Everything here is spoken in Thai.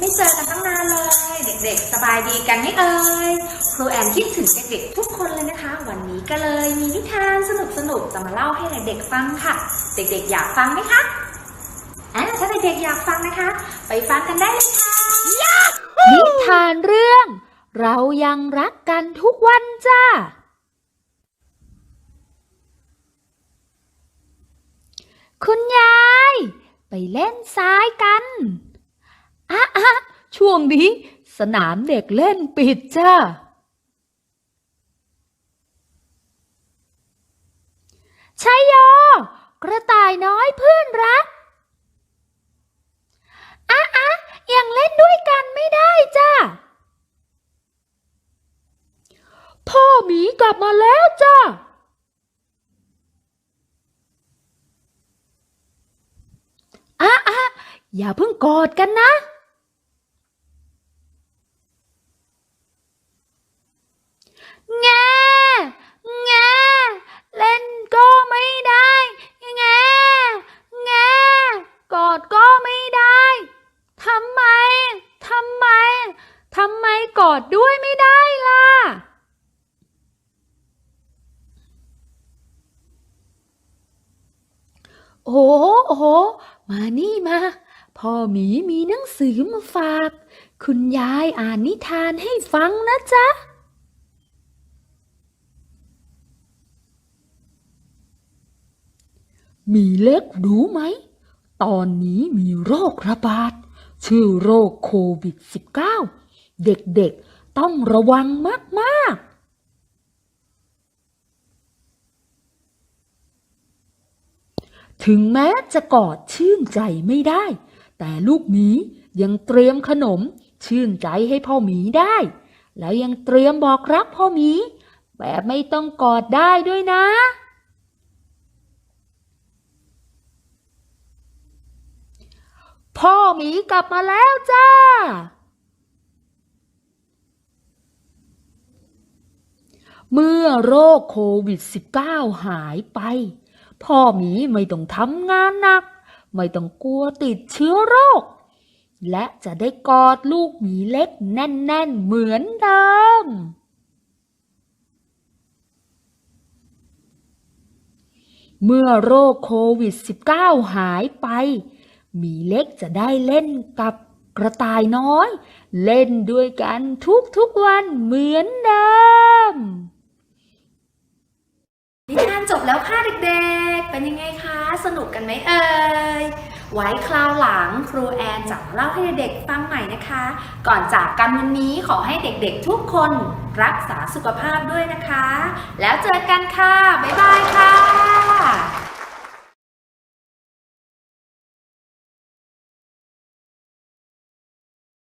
ไม่เจอกันตั้งนานเลย เด็กๆ สบายดีกันไหมเอ่ยครูแอนคิดถึงเด็กๆ ทุกคนเลยนะคะ วันนี้ก็เลยมีนิทานสนุกๆจะมาเล่าให้เด็กๆฟังค่ะ เด็กๆ อยากฟังไหมคะอ่าถ้าเด็กๆ อยากฟังนะคะ ไปฟังกันได้เลยค่ะนิทานเรื่อง เรายังรักกันทุกวันจ้าคุณยาย ไปเล่นทรายกัน อะอะช่วงนี้ สนามเด็กเล่นปิดจ้าชัยโยกระต่ายน้อยเพื่อนรักอะอะยังเล่นด้วยกันไม่ได้จ้า พ่อหมีกลับมาแล้วจ้าอะอะอย่าเพิ่งกอดกันนะ แงแงเล่นก็ไม่ได้แงแงกอดก็ไม่ได้ทำไมทำไมทำไมกอดด้วยไม่ได้ล่ะโอ้โหโอ้โหมานี่มา พ่อหมีมีหนังสือมาฝาก คุณยายอ่านนิทานให้ฟังนะจ๊ะ มีเล็กรู้ไหม ตอนนี้มีโรคระบาด ชื่อโรคโควิด -19 เด็กๆต้องระวังมากๆถึงแม้จะกอดชื่นใจไม่ได้ แต่ลูกหมียังเตรียมขนมชื่นใจให้พ่อหมีได้ แล้วยังเตรียมบอกรักพ่อหมี แบบไม่ต้องกอดได้ด้วยนะ พ่อหมีกลับมาแล้วจ้า เมื่อโรคโควิด -19 หายไป พ่อหมีไม่ต้องทำงานหนัก ไม่ต้องกลัวติดเชื้อโรค และจะได้กอดลูกหมีเล็กแน่น ๆ เหมือนเดิมเมื่อโรคโควิด -19 หายไป หมีเล็กจะได้เล่นกับกระต่ายน้อย เล่นด้วยกันทุกๆวันเหมือนเดิมนิทานจบแล้วค่ะเด็กๆ เป็นยังไงคะ สนุกกันไหมเอ่ย ไว้คราวหลังครูแอนจะเล่าให้เด็กๆฟังใหม่นะคะ ก่อนจากกันวันนี้ขอให้เด็กๆทุกคนรักษาสุขภาพด้วยนะคะ แล้วเจอกันค่ะ บ๊ายบายค่ะ